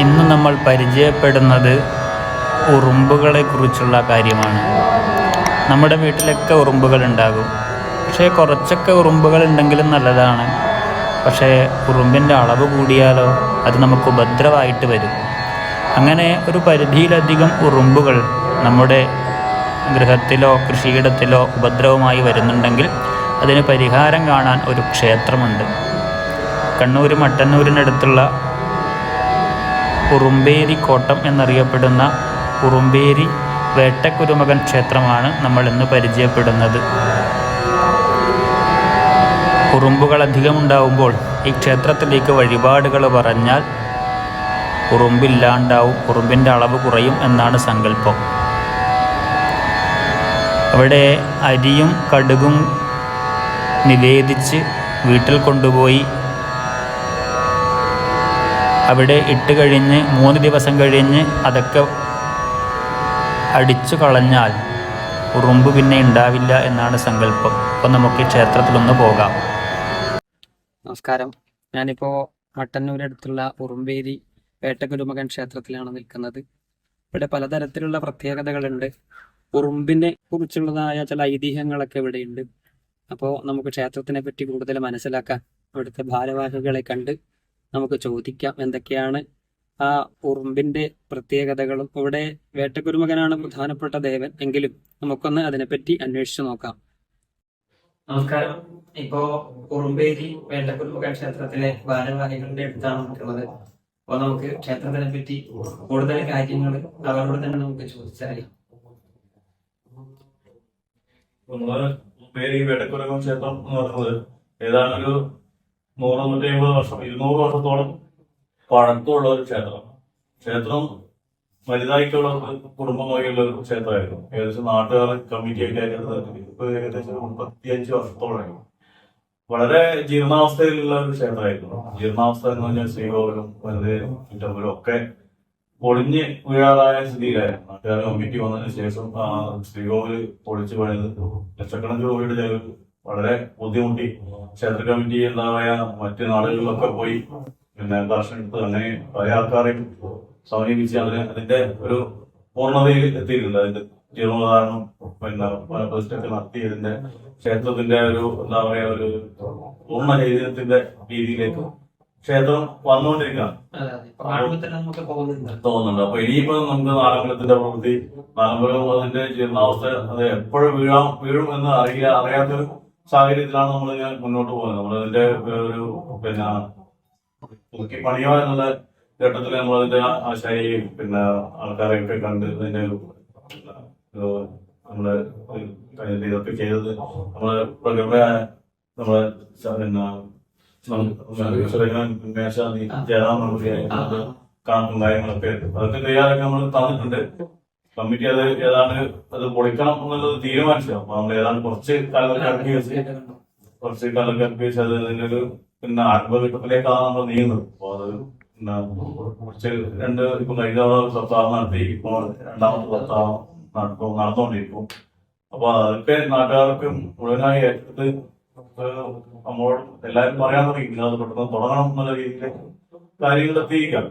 ഇന്ന് നമ്മൾ പരിചയപ്പെടുന്നത് ഉറുമ്പുകളെ കുറിച്ചുള്ള കാര്യമാണ്. നമ്മുടെ വീട്ടിലൊക്കെ ഉറുമ്പുകൾ ഉണ്ടാകും പക്ഷേ കുറച്ചൊക്കെ ഉറുമ്പുകൾ ഉണ്ടെങ്കിലും നല്ലതാണ്. പക്ഷേ ഉറുമ്പിന്റെ അളവ് കൂടിയാലോ അത് നമുക്ക് ഉപദ്രവമായിട്ട് വരും. അങ്ങനെ ഒരു പരിധിയിലധികം ഉറുമ്പുകൾ നമ്മുടെ ഗൃഹത്തിലോ കൃഷിയിടത്തിലോ ഉപദ്രവമായി വരുന്നുണ്ടെങ്കിൽ അതിന് പരിഹാരം കാണാൻ ഒരു ക്ഷേത്രമുണ്ട്. കണ്ണൂർ മട്ടന്നൂരിനടുത്തുള്ള ഉറുമ്പേരി കോട്ടം എന്നറിയപ്പെടുന്ന ഉറുമ്പേരി വേട്ടക്കുരുമകൻ ക്ഷേത്രമാണ് നമ്മൾ ഇന്ന് പരിചയപ്പെടുന്നത്. ഉറുമ്പുകൾ അധികം ഉണ്ടാവുമ്പോൾ ഈ ക്ഷേത്രത്തിലേക്ക് വഴിപാടുകൾ പറഞ്ഞാൽ ഉറുമ്പില്ലാണ്ടാവും ഉറുമ്പിന്റെ അളവ് കുറയും എന്നാണ് സങ്കല്പം. അവിടെ അരിയും കടുകും നിവേദിച്ച് വീട്ടിൽ കൊണ്ടുപോയി അവിടെ ഇട്ട് കഴിഞ്ഞ് മൂന്ന് ദിവസം കഴിഞ്ഞ് അതൊക്കെ അടിച്ചു കളഞ്ഞാൽ ഉറുമ്പ് പിന്നെ ഉണ്ടാവില്ല എന്നാണ് സങ്കല്പം. അപ്പം നമുക്ക് ക്ഷേത്രത്തിലൊന്ന് പോകാം. നമസ്കാരം. ഞാനിപ്പോൾ മട്ടന്നൂരടുത്തുള്ള ഉറുമ്പേരി വേട്ടക്കുരുമകൻ ക്ഷേത്രത്തിലാണ് നിൽക്കുന്നത്. ഇവിടെ പലതരത്തിലുള്ള പ്രത്യേകതകളുണ്ട്. ഉറുമ്പിനെ കുറിച്ചുള്ളതായ ചില ഐതിഹ്യങ്ങളൊക്കെ ഇവിടെയുണ്ട്. അപ്പോൾ നമുക്ക് ക്ഷേത്രത്തിനെ പറ്റി കൂടുതൽ മനസ്സിലാക്കാൻ ഇവിടുത്തെ ഭാരവാഹികളെ കണ്ട് നമുക്ക് ചോദിക്കാം എന്തൊക്കെയാണ് ആ ഉറുമ്പിന്റെ പ്രത്യേകതകളും. ഇവിടെ വേട്ടക്കുരുമകനാണ് പ്രധാനപ്പെട്ട ദേവൻ. എങ്കിലും നമുക്കൊന്ന് അതിനെപ്പറ്റി അന്വേഷിച്ചു നോക്കാം. നമസ്കാരം. ഇപ്പോ ഉറുമ്പേരി വേട്ടക്കുരുമകൻ ക്ഷേത്രത്തിലെ ഭാരവാഹികളുടെ അടുത്താണ് നമുക്കുള്ളത്. അപ്പൊ നമുക്ക് ക്ഷേത്രത്തിനെ പറ്റി കൂടുതൽ കാര്യങ്ങൾ അവരോട് തന്നെ നമുക്ക് ചോദിച്ചറിയാം ഉറുമ്പേരി വേട്ടക്കുരുമകൻ ക്ഷേത്രം എന്ന് പറയുന്നത് ഏതാണ്ട് ഒരു നൂറ് നൂറ്റി അമ്പത് വർഷം ഇരുന്നൂറ് വർഷത്തോളം പഴക്കമുള്ള ഒരു ക്ഷേത്രം. ക്ഷേത്രം വലുതായിട്ടുള്ള കുടുംബമായുള്ള ഒരു ക്ഷേത്രമായിരുന്നു. ഏകദേശം നാട്ടുകാർ കമ്മിറ്റി ആയിട്ട് ഇപ്പൊ ഏകദേശം മുപ്പത്തിയഞ്ച് വർഷത്തോളം വളരെ ജീർണാവസ്ഥയിലുള്ള ഒരു ക്ഷേത്രമായിരുന്നു. ജീർണാവസ്ഥ എന്ന് പറഞ്ഞാൽ ശ്രീകോവിലും വെറുതെ ചുറ്റമ്പലും ഒക്കെ പൊളിഞ്ഞ് വീഴാതായ സ്ഥിതിയിലായിരുന്നു. നാട്ടുകാർ കമ്മിറ്റി വന്നതിന് ശേഷം ആ ശ്രീകോവിൽ പൊളിച്ചു പണിത് ലക്ഷക്കണക്കിന് രൂപയുടെ വളരെ ബുദ്ധിമുട്ടി. ക്ഷേത്ര കമ്മിറ്റി എന്താ മറ്റു മറ്റ് നാടുകളിലൊക്കെ പോയി പിന്നെ ദർശനം എടുത്ത് അങ്ങനെ പല ആൾക്കാരെയും സമീപിച്ച് അതിന് അതിന്റെ ഒരു പൂർണതയിൽ എത്തിയിട്ടുണ്ട്. അതിന്റെ ജീർണോദ്ധാരണം പിന്നെ പ്രതിഷ്ഠയൊക്കെ നടത്തി ഇതിന്റെ ക്ഷേത്രത്തിന്റെ ഒരു എന്താ പറയാ ഒരു പൂർണ ചൈതന്യത്തിന്റെ രീതിയിലേക്ക് ക്ഷേത്രം വന്നുകൊണ്ടിരിക്കുകയാണ്. തോന്നുന്നുണ്ട് അപ്പൊ ഇനിയിപ്പോ നമുക്ക് നാലമ്പലത്തിന്റെ പ്രവൃത്തി നാലമ്പലം അതിന്റെ ജീർണാവസ്ഥ അത് എപ്പോഴും വീഴാം വീഴും എന്ന് അറിയാ അറിയാത്തൊരു സാഹചര്യത്തിലാണ് നമ്മൾ ഞാൻ മുന്നോട്ട് പോകുന്നത്. നമ്മൾ അതിന്റെ ഒരു പിന്നെ പുതുക്കി പണിയോ എന്നുള്ള ഘട്ടത്തിൽ നമ്മൾ അതിന്റെ ആശയെ പിന്നെ ആൾക്കാരെയൊക്കെ കണ്ട് അതിന്റെ നമ്മൾ ഇതൊക്കെ ചെയ്തത് നമ്മൾ പ്രകൃതി നമ്മളെ പിന്നെ ജയറാം നമ്പൂതിരിയായി കണക്കും കാര്യങ്ങളൊക്കെ അതൊക്കെ തയ്യാറൊക്കെ നമ്മൾ തന്നിട്ടുണ്ട്. കമ്മിറ്റി അത് ഏതാണ്ട് അത് പൊളിക്കണം എന്നുള്ളത് തീരുമാനിച്ചു അപ്പൊ നമ്മൾ ഏതാണ്ട് കുറച്ച് കാലം വെച്ച് കുറച്ച് കാലം അടുക്കി വെച്ച് അത് അതിന്റെ ഒരു പിന്നെ ആത്മഘട്ടത്തിലേക്കാണ് നമ്മൾ നീങ്ങുന്നത്. അപ്പൊ അത് പിന്നെ കുറച്ച് രണ്ട് ഇപ്പൊ കഴിഞ്ഞ സപ്താഹം നടത്തി. ഇപ്പൊ രണ്ടാമത്തെ സപ്താഹം നടക്കും നടന്നുകൊണ്ടിരിക്കും അപ്പൊ അതൊക്കെ നാട്ടുകാർക്കും മുഴുവനായി ഏറ്റെടുത്ത് നമ്മളോട് എല്ലാവരും പറയാൻ തുടങ്ങി. അത് പെട്ടെന്ന് തുടങ്ങണം എന്നുള്ള രീതിയിൽ കാര്യങ്ങൾ എത്തിയിരിക്കാം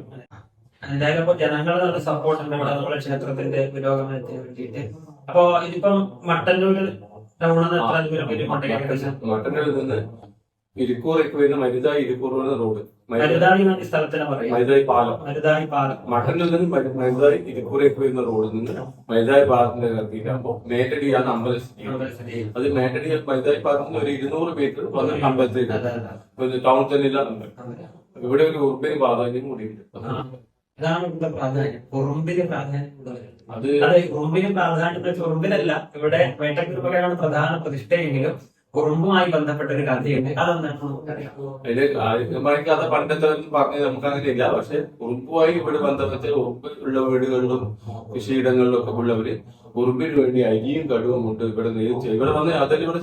എന്തായാലും ഇപ്പൊ ജനങ്ങളുടെ നല്ല സപ്പോർട്ട് ഉണ്ട്. ഇവിടെ നമ്മുടെ ക്ഷേത്രത്തിന്റെ പുരോഗമനത്തിന് വേണ്ടിയിട്ട്. അപ്പൊ ഇതിപ്പം മട്ടന്നൂര് നിന്ന്? മട്ടന്നൂരിൽ നിന്ന് ഇരിക്കൂറേക്ക് വരുന്ന മരുതായി ഇരിക്കൂർ റോഡ്. മരുത- എന്ന സ്ഥലത്തിന് പറയും. മരുതായി പാലം. പാലം. മട്ടന്നൂരിൽ നിന്ന് മരു- മരുതായി ഇരിക്കൂറേക്ക് വരുന്ന റോഡിൽ നിന്ന് മരുതായി പാലത്തിന്റെ അമ്പലം സ്ഥിതി. ചെയ്യുന്നത്. അത് മേട്ടടി മരുതായി പാലത്തിന് ഒരു ഇരുന്നൂറ് മീറ്റർ വന്നിട്ട് അമ്പലത്തിലേക്ക്. ടൗൺ തന്നെ ഇല്ല അതെ. ഇവിടെ ഒരു ഉറുബിന് പ്രാധാന്യം കൂടിയുണ്ട് ആ. ഇതാണ് ഇവിടെ പ്രാധാന്യം ഉറുമ്പിന് പ്രാധാന്യം അത് അതെ ഉറുമ്പിന് പ്രാധാന്യം ഉറുമ്പിനല്ല ഇവിടെ വേട്ടക്കുരുമകനാണ് പ്രധാന പ്രതിഷ്ഠയെങ്കിലും ഉറുമ്പുമായി ബന്ധപ്പെട്ട ഒരു കഥയുണ്ട് അതിൽ ആര്യന്മാർക്ക് പണ്ടത്തെ പറഞ്ഞത് നമുക്ക് അങ്ങനെ ഇല്ല പക്ഷെ ഉറുമ്പുമായി ഇവിടെ ബന്ധപ്പെട്ട് ഉറുമ്പ് ഉള്ള വീടുകളിലും കൃഷിയിടങ്ങളിലും ഒക്കെ ഉള്ളവര് ഉറുമ്പിന് വേണ്ടി അരിയും കടുവും കൊണ്ട് ഇവിടെ നേരിച്ച് ഇവിടെ വന്ന് അതെല്ലാം ഇവിടെ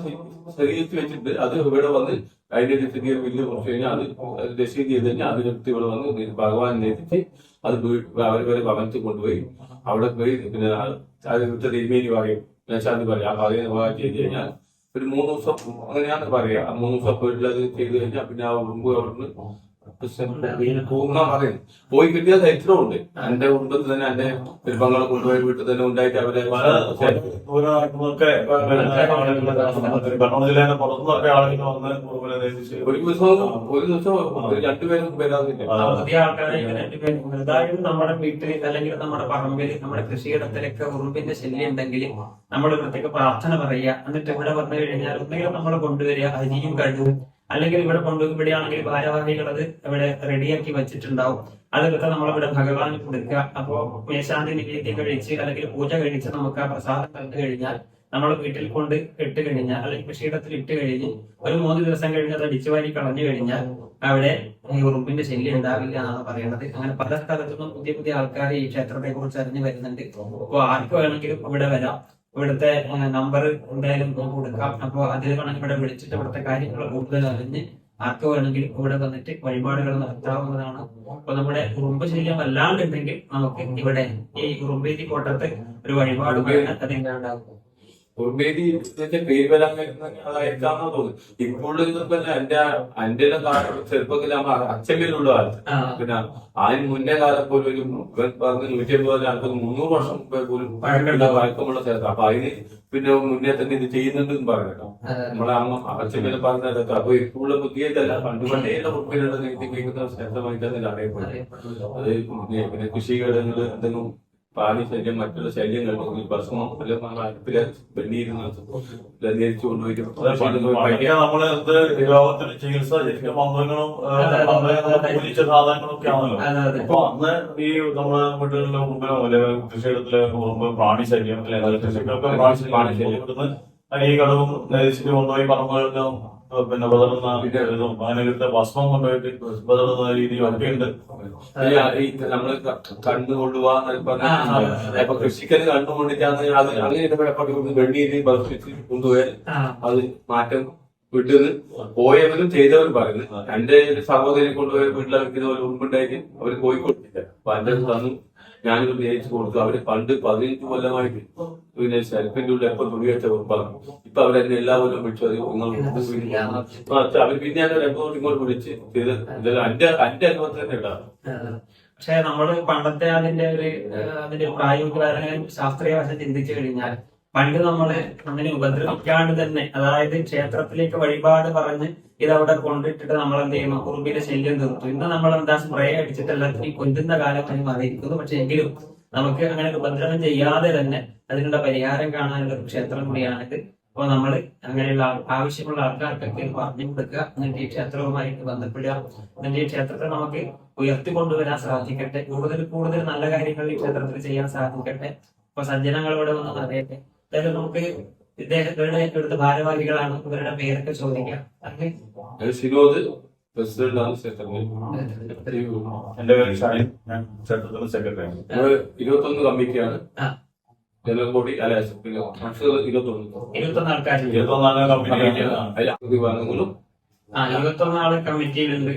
ശരീരത്തിൽ വെച്ചിട്ട് അത് ഇവിടെ വന്ന് അതിന്റെ ചെറിയ വില്ല് കുറച്ച് കഴിഞ്ഞാൽ അത് രസീത് ചെയ്ത് കഴിഞ്ഞാൽ അത് എടുത്ത് ഇവിടെ വന്ന് ഭഗവാൻ നേരിച്ച് അത് അവർ വരെ ഭവനത്തിൽ കൊണ്ടുപോയി അവിടെ പോയി പിന്നെ അത് തിരുമേനി പറയും മേശാന്തി പറയും ആ പറയുന്ന ഭാഗം ചെയ്ത് കഴിഞ്ഞാൽ ഒരു മൂന്ന് ദിവസം അങ്ങനെയാണ് പറയാ. ആ മൂന്ന് ദിവസം വീട്ടിലത് ചെയ്ത് കഴിഞ്ഞാൽ പിന്നെ ആ ഉറുമ്പ് അവിടുന്ന് പറയുന്നു പോയി കിട്ടിയ ചരിത്രമുണ്ട് എന്റെ കുടുംബത്തിൽ തന്നെ എന്റെ കുടുംബങ്ങളെ കൊണ്ടുപോയി വീട്ടിൽ തന്നെ ഉണ്ടായിട്ട് അവരെ ഒരു ദിവസം ഒരു ദിവസം രണ്ടുപേരും വരാതില്ല നമ്മുടെ വീട്ടിൽ അല്ലെങ്കിൽ നമ്മുടെ പറമ്പിൽ നമ്മുടെ കൃഷിയിടത്തിലൊക്കെ ഉറുമ്പിന്റെ ശല്യം ഉണ്ടെങ്കിൽ നമ്മൾ പ്രത്യേക പ്രാർത്ഥന പറയുക. എന്നിട്ട് ഇവിടെ വന്നു കഴിഞ്ഞാൽ ഒന്നുകിൽ നമ്മൾ കൊണ്ടുവരിക അരിയും കഴുകും അല്ലെങ്കിൽ ഇവിടെ കൊണ്ടു ഭാരവാഹികൾ അത് ഇവിടെ റെഡിയാക്കി വെച്ചിട്ടുണ്ടാവും. അതൊക്കെ നമ്മളിവിടെ ഭഗവാന് കൊടുക്കുക. അപ്പോ മേശാന്തി നിവേദ്യം കഴിച്ച് അല്ലെങ്കിൽ പൂജ കഴിച്ച് നമുക്ക് ആ പ്രസാദം തന്നു കഴിഞ്ഞാൽ നമ്മൾ വീട്ടിൽ കൊണ്ട് ഇട്ട് കഴിഞ്ഞാൽ അല്ലെങ്കിൽ കൃഷിയിടത്തിൽ ഇട്ട് കഴിഞ്ഞ് ഒരു മൂന്ന് ദിവസം കഴിഞ്ഞ് അത് അടിച്ചു വാരി കളഞ്ഞു കഴിഞ്ഞാൽ അവിടെ ഉറുമ്പിന്റെ ശല്യം ഉണ്ടാവില്ല എന്നാണ് പറയുന്നത് അങ്ങനെ പല സ്ഥലത്തുനിന്നും പുതിയ പുതിയ ആൾക്കാർ ഈ ക്ഷേത്രത്തെ കുറിച്ച് അറിഞ്ഞു വരുന്നുണ്ട്. അപ്പോൾ ആർക്ക് വേണമെങ്കിലും ഇവിടെ വരാം. ഇവിടുത്തെ നമ്പർ എന്തായാലും നമുക്ക് കൊടുക്കാം. അപ്പോൾ അതിൽ വേണമെങ്കിൽ ഇവിടെ വിളിച്ചിട്ട് ഇവിടുത്തെ കാര്യങ്ങൾ കൂടുതൽ അറിഞ്ഞ് ആർക്ക് വേണമെങ്കിൽ ഇവിടെ വന്നിട്ട് വഴിപാടുകൾ നടത്താവുന്നതാണ്. അപ്പൊ നമ്മുടെ ഉറുമ്പ് ശല്യം വല്ലാണ്ടുണ്ടെങ്കിൽ നമുക്ക് ഇവിടെ ഈ ഉറുമ്പേരി കോട്ടത്ത് ഒരു വഴിപാട് അതിണ്ടാകും ഉറുമ്പേരി ഇതിന്റെ പേര് വരാൻ അതായിരിക്കാമെന്ന് തോന്നുന്നു ഇപ്പോഴും ഇതൊക്കെ എന്റെ എന്റെ ചെറുപ്പത്തിൽ അച്ഛമ്മയിലുള്ള കാലത്ത് പിന്നെ അതിന് മുന്നേ കാലം പോലും ഒരു പറഞ്ഞ നൂറ്റി അമ്പത് ആൾക്ക് മുന്നൂറ് വർഷം പോലും വഴക്കമുള്ള സ്ഥലത്ത്. അപ്പൊ അതിന് പിന്നെ മുന്നേ തന്നെ ഇത് ചെയ്യുന്നുണ്ടെന്ന് പറഞ്ഞു നമ്മളെ അമ്മ അച്ഛനെ പറഞ്ഞതൊക്കെ അപ്പൊ ഇപ്പോഴുള്ള പുതിയതല്ല. പണ്ട് പണ്ടേയുള്ള ഉറുപ്പിലുള്ള നീതി ഉപയോഗിക്കുന്ന സ്ഥലമായി തന്നെ അത് പിന്നെ കൃഷി കൃഷിയിടങ്ങൾ എന്തെങ്കിലും പാലി ശല്യം മറ്റുള്ള ശല്യങ്ങൾ ഭക്ഷണം അടുപ്പിൽ വെള്ളിയിരുന്ന് ചികിത്സ ശരിക്കും മന്ത്രങ്ങളും അതെ അപ്പൊ അന്ന് ഈ നമ്മുടെ വീടുകളിലെ ഉറുമ്പിനോ അല്ലെങ്കിൽ കൃഷിയിടത്തിലെ ഉറുമ്പ് പ്രാണി ശല്യം അല്ലെങ്കിൽ കൃഷിക്കൊക്കെ പ്രാണി ശല്യം ഈ കടവും കൊണ്ടുപോയി പറമ്പുകളിലും പിന്നെ പതറുന്ന കിട്ടുന്ന ഭസ്മം കൊണ്ടുപോയിട്ട് പതറുന്ന രീതിയിൽ ഈ നമ്മൾ ക- കണ്ണ് കൊണ്ടുപോകാന്ന് പറഞ്ഞ ആ, ഇപ്പൊ കൃഷിക്കൽ കണ്ണു കൊണ്ടിട്ടാണ് അത്. അങ്ങനെ ഇടപെടപ്പെട്ട് വെണ്ണീര് ഭക്ഷിച്ച് കൊണ്ടുപോയാൽ അത് മാറ്റം വീട്ടിൽ പോയവരും ചെയ്തവരും പറയുന്നു. എന്റെ സഹോദരി കൊണ്ടുപോയ വീട്ടിലെ ഇതുപോലെ ഉറുമ്പുണ്ടായിരിക്കും അവർ കോഴിക്കോട്ടില്ല അപ്പൊ എന്റെ ഞാനിത് ഉപയോഗിച്ച് കൊടുത്തു. അവർ പണ്ട് പതിനഞ്ച് കൊല്ലമായിട്ട് പിന്നെ സെൽഫിന്റെ ഉള്ളിൽ എപ്പോ തുണി വെച്ച ഉറപ്പാണ് ഇപ്പൊ അവരെന്നെ എല്ലാ കൊല്ലം വിളിച്ചു അത് നിങ്ങൾ അവർ പിന്നെ ഞാൻ എങ്ങോട്ട് ഇങ്ങോട്ട് വിളിച്ച് ഇത് എന്റെ എന്റെ അനുഭവത്തിൽ തന്നെ ഇടാം പക്ഷെ നമ്മൾ പണ്ടത്തെ അതിന്റെ ഒരു അതിന്റെ പ്രായോഗിക ശാസ്ത്രീയ വശം ചിന്തിച്ചു കഴിഞ്ഞാൽ പണ്ട് നമ്മൾ അങ്ങനെ ഉപദ്രവിക്കാണ്ട് തന്നെ അതായത് ക്ഷേത്രത്തിലേക്ക് വഴിപാട് പറഞ്ഞ് ഇതവിടെ കൊണ്ടിട്ടിട്ട് നമ്മൾ എന്ത് ചെയ്യുന്നു ഉറുമ്പിന്റെ ശല്യം തീർത്തു ഇന്ന് നമ്മൾ എന്താ സ്പ്രേ അടിച്ചിട്ട് എല്ലാത്തിനും കൊല്ലുന്ന കാലമായി മാറിയിരിക്കുന്നു പക്ഷെ എങ്കിലും നമുക്ക് അങ്ങനെ ഉപദ്രവം ചെയ്യാതെ തന്നെ അതിനുള്ള പരിഹാരം കാണാനുള്ള ഒരു ക്ഷേത്രം കൂടിയാണിത്. അപ്പൊ നമ്മൾ അങ്ങനെയുള്ള ആവശ്യമുള്ള ആൾക്കാർക്കൊക്കെ പറഞ്ഞു കൊടുക്കുക. എന്നിട്ട് ഈ ക്ഷേത്രവുമായിട്ട് ബന്ധപ്പെടുക. എന്നിട്ട് ഈ ക്ഷേത്രത്തെ നമുക്ക് ഉയർത്തിക്കൊണ്ടുവരാൻ സാധിക്കട്ടെ. കൂടുതൽ കൂടുതൽ നല്ല കാര്യങ്ങൾ ഈ ക്ഷേത്രത്തിൽ ചെയ്യാൻ സാധിക്കട്ടെ. അപ്പൊ സജ്ജനങ്ങളോട് വന്ന് അറിയട്ടെ. എന്തായാലും നമുക്ക് ഇദ്ദേഹത്തിന്റെ ഇവിടുത്തെ ഭാരവാഹികളാണ് ഇവരുടെ പേരൊക്കെ ചോദിക്കാം. അങ്ങനെ. അത് സിനോദ് പ്രസിഡന്റാണ് ക്ഷേത്രത്തിൽ എന്റെ പേര് ഷൈൻ ഞാൻ ക്ഷേത്രത്തിന്റെ സെക്രട്ടറിയാണ്. ഞങ്ങൾ ഇരുപത്തൊന്ന് കമ്മിറ്റിയാണ്. ആ. അല്ല പിന്നെ മനുഷ്യർ ഇരുപത്തൊന്ന്. ഇരുപത്തൊന്ന് ആൾക്കാർ ഇരുപത്തൊന്നാം കമ്പനി അതിൽ വിഭാഗങ്ങളും ആ ഇരുപത്തൊന്ന് ആൾ കമ്മിറ്റിയിലുണ്ട്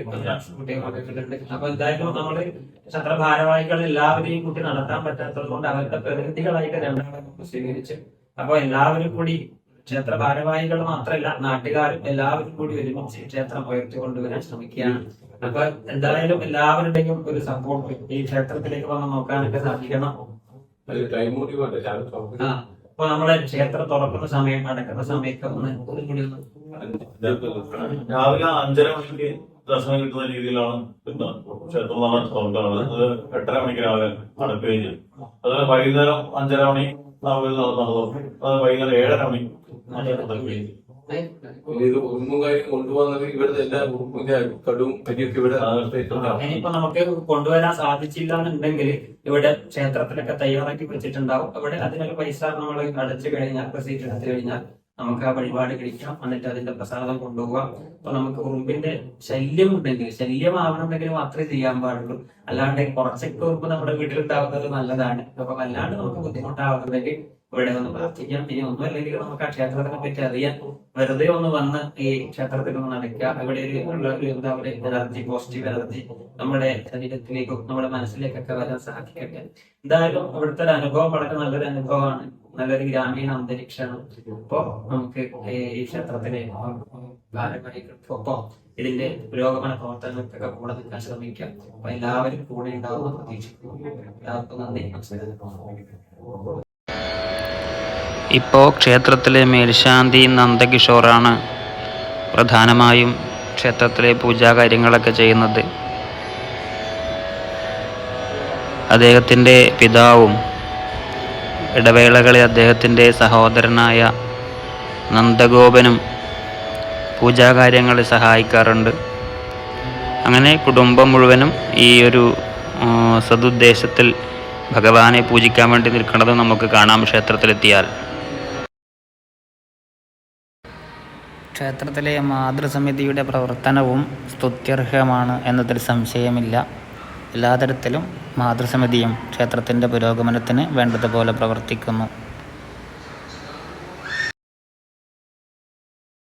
അപ്പൊ എന്തായാലും നമ്മൾ ക്ഷേത്ര ഭാരവാഹികൾ എല്ലാവരെയും കൂട്ടി നടത്താൻ പറ്റാത്തത് കൊണ്ട് അവരുടെ പ്രതിനിധികളായിട്ട് രണ്ടാളെ സ്വീകരിച്ചു അപ്പൊ എല്ലാവരും കൂടി ക്ഷേത്ര ഭാരവാഹികൾ മാത്രമല്ല നാട്ടുകാരും എല്ലാവരും കൂടി ഒരുമിച്ച് ക്ഷേത്രം ഉയർത്തിക്കൊണ്ടുവരാൻ ശ്രമിക്കുകയാണ്. അപ്പൊ എന്തായാലും എല്ലാവരുടെയും ഒരു സപ്പോർട്ട് ഈ ക്ഷേത്രത്തിലേക്ക് വന്ന് നോക്കാനൊക്കെ സാധിക്കണം. അപ്പൊ നമ്മളെ ക്ഷേത്രം തുറക്കുന്ന സമയം അടക്കുന്ന സമയത്ത് ഒന്ന് കൂടി ഒന്ന് രാവിലെ അഞ്ചര മണിക്ക് ദർശനം കിട്ടുന്ന രീതിയിലാണ് പിന്നെ ക്ഷേത്രം തുറക്കുന്നത് അത് എട്ടര മണിക്ക് രാവിലെ അടക്കുകയും ചെയ്യും. അതുപോലെ വൈകുന്നേരം അഞ്ചര മണി നാല് നടന്നത് അത് വൈകുന്നേരം ഏഴര മണി നടക്കുകയും ചെയ്യും പിന്നെ ഇത് ഉറുമ്പുകാരി കാര്യം കൊണ്ടുപോകുന്നത് ഇവിടുത്തെ എല്ലാ ഉറുമ്പിന്റെ കടും കരിയൊക്കെ ഇവിടെ. ഇനിയിപ്പോ നമുക്ക് കൊണ്ടുവരാൻ സാധിച്ചില്ല എന്നുണ്ടെങ്കിൽ ഇവിടെ ക്ഷേത്രത്തിലൊക്കെ തയ്യാറാക്കി വെച്ചിട്ടുണ്ടാവും. അവിടെ അതിനൊക്കെ പൈസ നമ്മൾ അടച്ചു കഴിഞ്ഞാൽ പ്രസീറ്റ് എടുത്തു കഴിഞ്ഞാൽ നമുക്ക് ആ വഴിപാട് കഴിക്കാം. എന്നിട്ട് അതിന്റെ പ്രസാദം കൊണ്ടുപോകാം അപ്പൊ നമുക്ക് ഉറുമ്പിന്റെ ശല്യം ഉണ്ടെങ്കിൽ ശല്യമാവണമെങ്കിൽ മാത്രമേ ചെയ്യാൻ പാടുള്ളൂ. അല്ലാണ്ട് കുറച്ചൊക്കെ ഉറുമ്പ് നമ്മുടെ വീട്ടിലുണ്ടാവുന്നത് നല്ലതാണ്. അപ്പൊ അല്ലാണ്ട് നമുക്ക് ബുദ്ധിമുട്ടാവുന്നുണ്ടെങ്കിൽ ഇവിടെ ഒന്ന് പ്രാർത്ഥിക്കാം. ഇനി ഒന്നും അല്ലെങ്കിൽ നമുക്ക് ആ ക്ഷേത്രത്തിനെ പറ്റി അറിയാം. വെറുതെ ഒന്ന് വന്ന് ഈ ക്ഷേത്രത്തിൽ ഒന്ന് നടക്കുക. അവിടെ എന്താ പറയുക എനർജി പോസിറ്റീവ് എനർജി നമ്മുടെ ശരീരത്തിലേക്കും നമ്മുടെ മനസ്സിലേക്കൊക്കെ വരാൻ സാധിക്കട്ടെ. എന്തായാലും ഇവിടുത്തെ ഒരു അനുഭവം വളരെ നല്ലൊരു അനുഭവമാണ്. നല്ലൊരു ഗ്രാമീണ അന്തരീക്ഷമാണ് ഇപ്പോ നമുക്ക് ഈ ക്ഷേത്രത്തിന് ഭാരമായിട്ടൊപ്പം ഇതിന്റെ പുരോഗമന പ്രവർത്തനങ്ങൾക്കൊക്കെ കൂടെ നിൽക്കാൻ ശ്രമിക്കാം. അപ്പൊ എല്ലാവരും കൂടെ ഉണ്ടാവുമെന്ന് പ്രതീക്ഷിക്കുന്നു. എല്ലാവർക്കും നന്ദി. നമസ്കാരം. ഇപ്പോൾ ക്ഷേത്രത്തിലെ മേൽശാന്തി നന്ദകിഷോറാണ് പ്രധാനമായും ക്ഷേത്രത്തിലെ പൂജാകാര്യങ്ങളൊക്കെ ചെയ്യുന്നത്. അദ്ദേഹത്തിന്റെ പിതാവും ഇടവേളകളിൽ അദ്ദേഹത്തിന്റെ സഹോദരനായ നന്ദഗോപനും പൂജാകാര്യങ്ങളെ സഹായിക്കാറുണ്ട്. അങ്ങനെ കുടുംബം മുഴുവനും ഈ ഒരു സതുദ്ദേശത്തിൽ ഭഗവാനെ പൂജിക്കാൻ വേണ്ടി നിൽക്കുന്നത് നമുക്ക് കാണാം ക്ഷേത്രത്തിലെത്തിയാൽ. ക്ഷേത്രത്തിലെ മാതൃസമിതിയുടെ പ്രവർത്തനവും സ്തുത്യർഹമാണ് എന്നതിൽ സംശയമില്ല. എല്ലാ തരത്തിലും മാതൃസമിതിയും ക്ഷേത്രത്തിന്റെ പുരോഗമനത്തിന് വേണ്ടതുപോലെ പ്രവർത്തിക്കുന്നു.